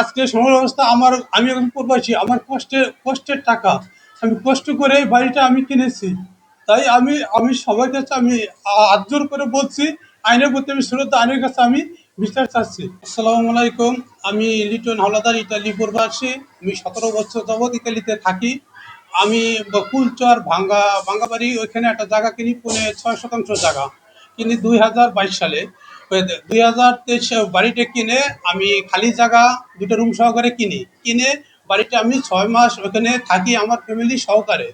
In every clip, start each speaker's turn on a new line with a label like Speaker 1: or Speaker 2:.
Speaker 1: আজকে সময় অবস্থা আমার, আমি এখন প্রবাসী, আমার কষ্টের কষ্টের টাকা। আমি কষ্ট করে এই বাড়িটা আমি কিনেছি। তাই আমি আমি সবার কাছে আমি জোর করে বলছি, আইনের প্রতি আমি শ্রদ্ধা, আইনের কাছে আমি বিচার চাচ্ছি। আসসালামু আলাইকুম, আমি লিটন হাওলাদার ইটালি প্রবাসী। আমি সতেরো বছর যাবৎ ইতালিতে থাকি। আমি কুলচর ভাঙ্গা, ভাঙ্গাবাড়ি, ওইখানে একটা জায়গা কিনি, পৌনে ছয় শতাংশ জায়গা। কিনি দুই হাজার বাইশ সালে। দুই হাজার তেইশ বাড়িটা কিনে আমি খালি জায়গা, দুটো রুম সহকারে কিনি। কিনে বাড়িটা আমি ছয় মাস ওখানে থাকি আমার ফ্যামিলি সহকারে।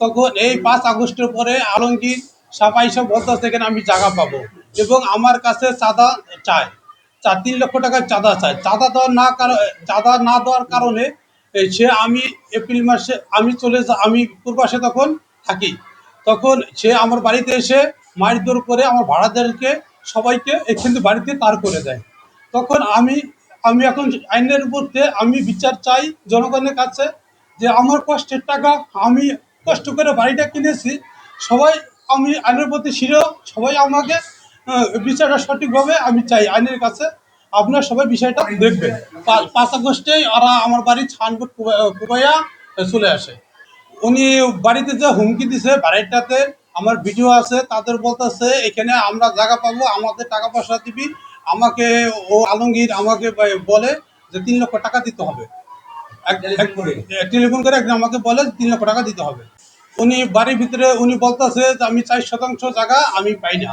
Speaker 1: তখন এই পাঁচ আগস্টের পরে আলমগীর, সাফাই সব বলতে সেখানে আমি জায়গা পাবো। এবং আমার কাছে চাঁদা চায় চার, তিন লক্ষ টাকার চাঁদা চায় চাঁদা দেওয়ার না চাঁদা না দেওয়ার কারণে সে আমি এপ্রিল মাসে আমি চলে যা, আমি পূর্বাসে তখন থাকি। তখন সে আমার বাড়িতে এসে মারধর করে আমার ভাড়াদেরকে সবাইকে এখান বাড়িতে তার করে দেয়। তখন আমি আমি এখন আইনের মধ্যে আমি বিচার চাই জনগণের কাছে যে আমার কষ্টের টাকা আমি কষ্ট করে বাড়িটা কিনেছি, সবাই আমি আইনের প্রতি শির, সবাই আমাকে বিচারটা সঠিকভাবে আমি চাই আইনের কাছে। আপনার সবাই বিষয়টা দেখবেন। পাঁচ আগস্টেই ওরা আমার বাড়ি ছানবোট কুবাইয়া চলে আসে। উনি বাড়িতে যে হুমকি দিছে বাড়িটাতে আমার ভিডিও আছে তাদের বলতেছে এখানে আমরা জায়গা পাবো আমাদের টাকা পয়সা দিবি। আমাকে ও আলমগীর আমাকে বলে যে তিন লক্ষ টাকা দিতে হবে। টেলিফোন করে। একদিন আমাকে বলে তিন লক্ষ টাকা দিতে হবে। উনি বাড়ির ভিতরে উনি বলতেছে যে আমি চার শতাংশ জায়গা আমি পাই না।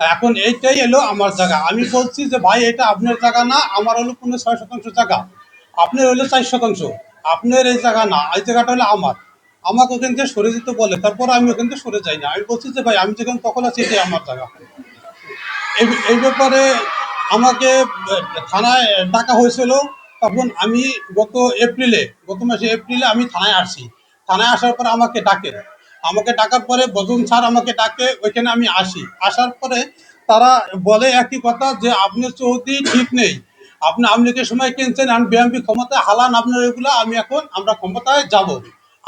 Speaker 1: এখন এইটাই এলো আমার জায়গা। আমি বলছি যে ভাই এটা আপনার জায়গা না আমার হলো কোনো ছয় শতাংশ জায়গা। আপনার হলো চার শতাংশ। আপনার এই জায়গা না এই জায়গাটা হলো আমার। আমাকে ওখান থেকে সরে যেতে বলে, তারপর আমি ওখান থেকে সরে যাই না আমি বলছি যে, ভাই, আমি যেখানে তখন আছি, এটাই আমার জায়গা। এই ব্যাপারে আমাকে থানায় ডাকা হয়েছিল। তখন আমি গত এপ্রিলে, গত মাসে এপ্রিলে আমি থানায় আসি। থানায় আসার পরে আমাকে ডাকে। আমাকে ডাকার পরে বজন স্যার আমাকে ডাকে, ওইখানে আমি আসি। আসার পরে তারা বলে একই কথা যে আপনার চৌধুরী ঠিক নেই। আপনি আমলিকের সময় কিনছেন, আমি বিএমপি ক্ষমতায় হালান আপনার এগুলো, আমি এখন আমরা ক্ষমতায় যাব।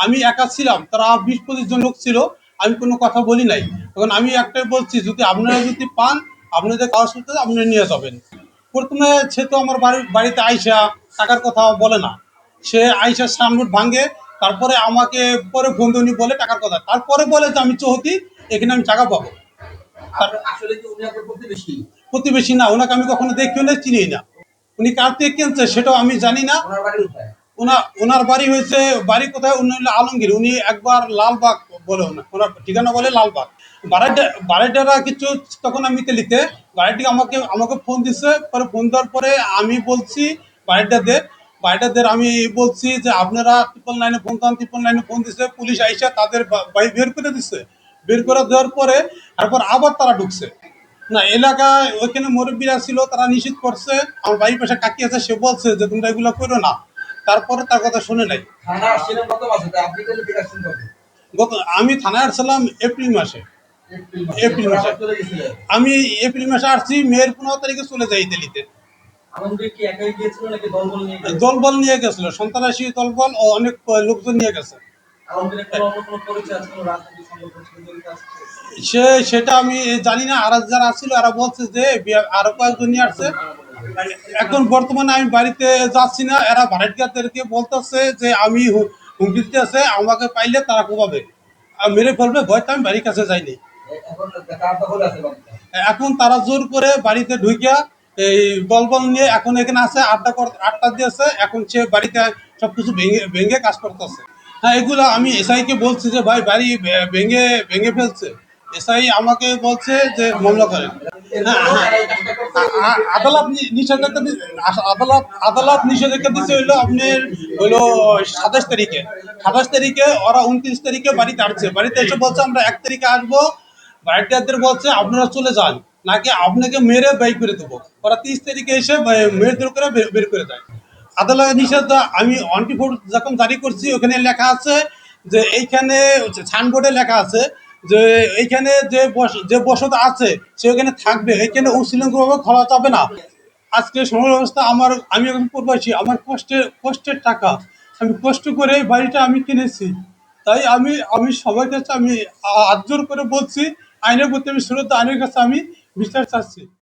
Speaker 1: আমি একা ছিলাম তারা বিশ পঁচিশ জন লোক ছিল আমি কোনো কথা বলি নাই। তখন আমি একটাই বলছি যদি আপনারা যদি পান আপনাদের কাগজপত্র আপনি নিয়ে যাবেন। প্রথমে সে তো আমার বাড়ি বাড়িতে আইসা টাকার কথা বলে না। সে আইসা সামনে ভাঙে তারপরে আমাকে পরে বন্ধু উনি বলে টাকার কথা। তারপরে বলে যে আমি চৌহতি এখানে আমি টাকা পাবো।
Speaker 2: আপনার আপনার প্রতিবেশী?
Speaker 1: না ওনাকে আমি কখনো দেখিও না চিনি না। উনি কার থেকে কিনছে সেটাও আমি জানি না।
Speaker 2: ওনার বাড়ি
Speaker 1: হয়েছে, বাড়ি কোথায়? উনি হলো আলমগীর, উনি একবার লালবাগ বলে ওনার ঠিকানা বলে লালবাগ। বাড়িটা, বাড়িটারা কিছু তখন আমি তেলিতে বাড়িটি আমাকে আমাকে ফোন দিছে, পরে ফোন দেওয়ার পরে আমি বলছি বাড়িটা দে বাড়িটা দের আমি বলছি যে আপনারা ট্রিপল নাইনে ফোন দেন ট্রিপল নাইনে ফোন দিছে, পুলিশ আইসা তাদের বা- বাড়ি বের করে দিছে। বের করে দেওয়ার পরে, তারপর আবার তারা ঢুকছে। না, এলাকায় ওইখানে মুরব্বীরা ছিল, তারা নিষেধ করছে, আমার বাড়ির পাশে কাকি আছে, সে বলছে যে তোমরা এগুলো করো না। তারপরে তার কথা শুনে নাই। গত আমি থানায় আসছিলাম এপ্রিল মাসে।
Speaker 2: এপ্রিল মাসে।
Speaker 1: আমি এপ্রিল মাসে আসছি মেয়ের পনেরো তারিখে চলে যাই দিল্লিতে।
Speaker 2: দলবল নিয়ে
Speaker 1: গেছিল? সন্ত্রাসী দলবল ও অনেক লোকজন নিয়ে গেছে। সে সেটা আমি জানি না আর যারা আসছিল এরা বলছে যে আরও কয়েকজন নিয়ে আসছে। এখন বর্তমানে আমি বাড়িতে যাচ্ছি না এরা ভাড়াটিয়াদেরকে বলতেছে যে আমি হুমকি দিতেছে আমাকে পাইলে তারা কোপাবে। আর মেরে ফেলবে ভয়তে আমি বাড়ির কাছে যাইনি।
Speaker 2: এখন কার আছে
Speaker 1: তারা জোর করে বাড়িতে ঢুকিয়া এই দলবল নিয়ে এখন এখানে আছে আড্ডা কর আড্ডা দিয়েছে এখন সে বাড়িতে সব কিছু ভেঙে ভেঙে কাজ করতেছে। হ্যাঁ এগুলো আমি এসআইকে বলছি যে ভাই বাড়ি ভেঙে ভেঙে ফেলছে। এসআই আমাকে বলছে যে মামলা করেন। হ্যাঁ, হ্যাঁ। আদালত নিষেধাজ্ঞা আদালত আদালত নিষেধাজ্ঞা দিচ্ছে হইল আপনার হইল সাতাশ তারিখে। সাতাশ তারিখে ওরা উনত্রিশ তারিখে বাড়িতে আসছে। বাড়িতে এসে বলছে, আমরা এক তারিখে আসব। বাড়িটাদের বলছে, আপনারা চলে যান। নাকি আপনাকে মেরে ব্যয় করে দেবো। ওরা তিরিশ তারিখে এসে মেয়েদের করে বের- বের করে দেয়। আদালত নিষেধ আমি অনটি ফোর যখন জারি করছি, ওখানে লেখা আছে যে এইখানে সাইনবোর্ডে লেখা আছে যে এইখানে যে যে বসত আছে, সে ওখানে থাকবে। এখানে উশৃঙ্খলভাবে খোলা যাবে না। আজকে সময় ব্যবস্থা আমার, আমি এখন প্রবাসী। আমার কষ্টের কষ্টের টাকা। আমি কষ্ট করে এই বাড়িটা আমি কিনেছি। তাই আমি আমি সবার কাছে আমি হাত করে বলছি, আইনের প্রতি আমি শ্রদ্ধা, আইনের কাছে আমি বিচার চাচ্ছি।